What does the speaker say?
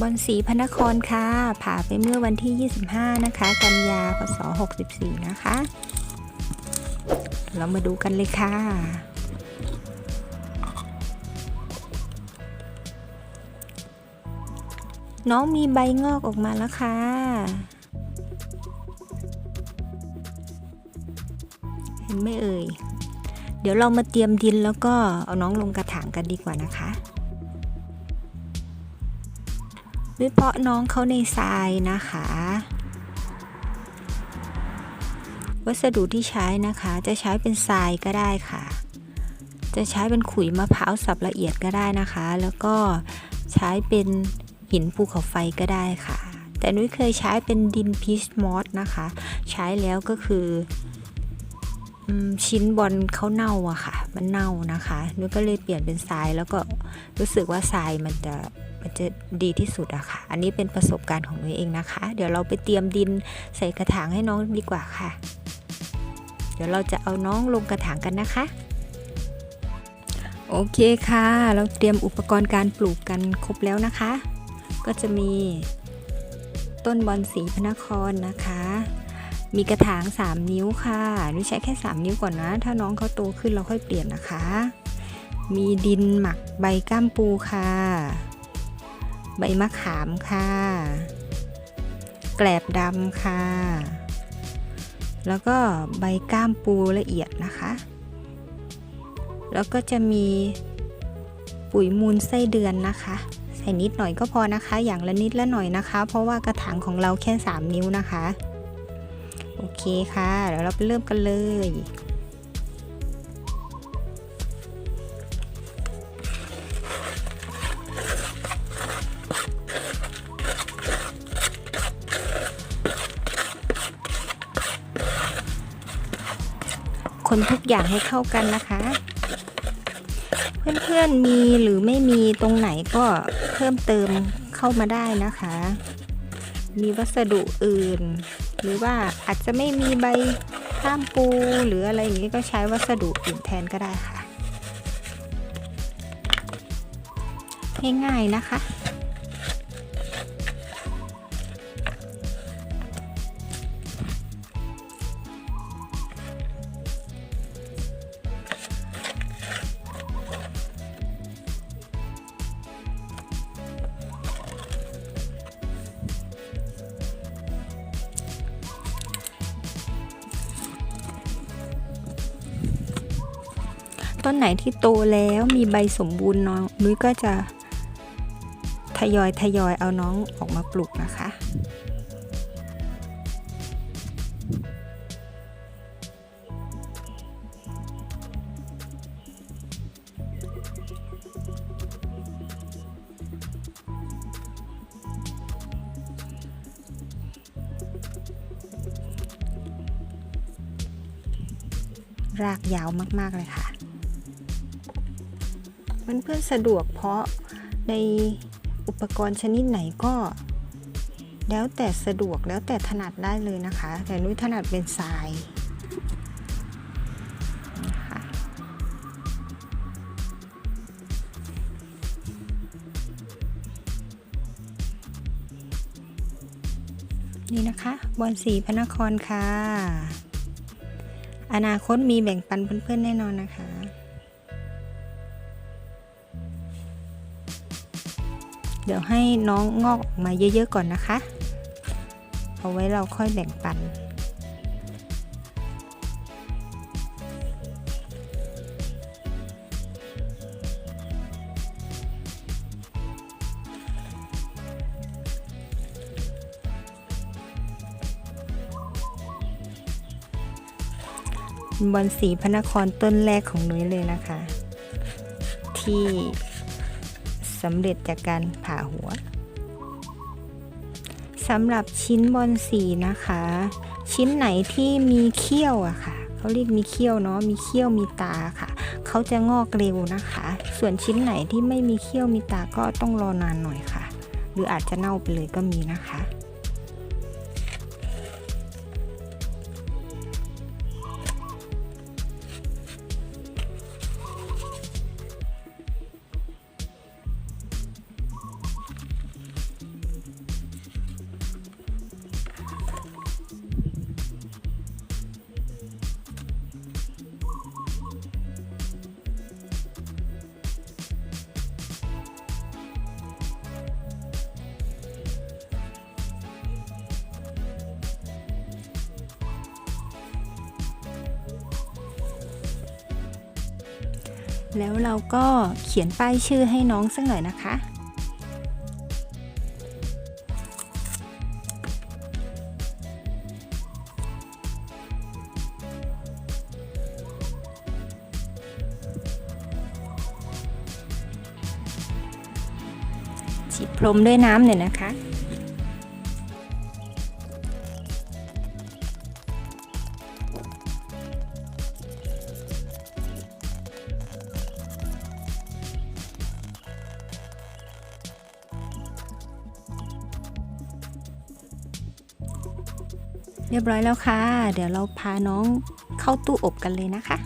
บอนสีพนครค่ะ ผ่าไปเมื่อวันที่ 25 นะคะ กันยาพศ64 นะคะ เรามาดูกันเลยค่ะน้องมีใบงอกออกมาแล้วค่ะ เห็นไหมเอ่ย เดี๋ยวเรามาเตรียมดินแล้วก็เอาน้องลงกระถางกันดีกว่านะคะ วิเพาะน้องเขาในทรายนะคะ วัสดุที่ใช้นะคะ จะใช้เป็นทรายก็ได้ค่ะ จะใช้เป็นขุยมะพร้าวสับละเอียดก็ได้นะคะ แล้วก็ใช้เป็นหินภูเขาไฟก็ได้ค่ะ แต่นุ้ยเคยใช้เป็นดินพีชมอสนะคะ ใช้แล้วก็คืออชิ้นบอลเขาเน่าอะค่ะ มันเน่านะคะนุ้ยก็เลยเปลี่ยนเป็นทรายแล้วก็รู้สึกว่าทรายมันจะ มันจะดีที่สุดอะค่ะ อันนี้เป็นประสบการณ์ของนุ้ยเองนะคะ เดี๋ยวเราไปเตรียมดินใส่กระถางให้น้องดีกว่าค่ะ เดี๋ยวเราจะเอาน้องลงกระถางกันนะคะ โอเคค่ะ เราเตรียมอุปกรณ์การปลูกกันครบแล้วนะคะ ก็จะมีต้นบอนสีพนครนะคะ มีกระถาง 3 นิ้วค่ะนุ้ยใช้แค่ 3 นิ้วก่อนนะ ถ้าน้องเขาโตขึ้นเราค่อยเปลี่ยนนะคะ มีดินหมักใบก้ามปูค่ะ ใบมะขามค่ะ แกลบดำค่ะ แล้วก็ใบก้ามปูละเอียดนะคะ แล้วก็จะมีปุ๋ยมูลไส้เดือนนะคะใส่นิดหน่อยก็พอนะคะ อย่างละนิดละหน่อยนะคะ เพราะว่ากระถางของเราแค่ 3 นิ้วนะคะ โอเคค่ะเดี๋ยวเราไปเริ่มกันเลย คนทุกอย่างให้เข้ากันนะคะ เพื่อนๆมีหรือไม่มีตรงไหนก็เพิ่มเติมเข้ามาได้นะคะ มีวัสดุอื่น หรือว่าอาจจะไม่มีใบข้ามปูหรืออะไรอย่างนี้ก็ใช้วัสดุอื่นแทนก็ได้ค่ะ ง่ายๆนะคะ ต้นไหนที่โตแล้วมีใบสมบูรณ์น้องนุ้ยก็จะทยอยทยอยเอาน้องออกมาปลูกนะคะรากยาวมาก ๆ เลยค่ะ เพื่อนๆสะดวกเพราะในอุปกรณ์ชนิดไหนก็ แล้วแต่สะดวกแล้วแต่ถนัดได้เลยนะคะ แต่นุ้ยถนัดเป็นทรายนี่นี่นะคะบอลสีพระนครค่ะ อนาคตมีแบ่งปันเพื่อนๆแน่นอนนะคะ เดี๋ยวให้น้องงอกออกมาเยอะๆก่อนนะคะ เอาไว้เราค่อยแบ่งปัน บอลสีพระนครต้นแรกของนุ้ยเลยนะคะ ที่ สำเร็จจากการผ่าหัวสำหรับชิ้นบอลสีนะคะ ชิ้นไหนที่มีเขี้ยวอะค่ะเขาเรียกมีเขี้ยวเนาะมีเขี้ยวมีตาค่ะเขาจะงอกเร็วนะคะ ส่วนชิ้นไหนที่ไม่มีเขี้ยวมีตาก็ต้องรอนานหน่อยค่ะ หรืออาจจะเน่าไปเลยก็มีนะคะ แล้วเราก็เขียนป้ายชื่อให้น้องสักหน่อยนะคะ ฉีดพรมด้วยน้ำหน่อยนะคะ เรียบร้อยแล้วค่ะ เดี๋ยวเราพาน้องเข้าตู้อบกันเลยนะคะ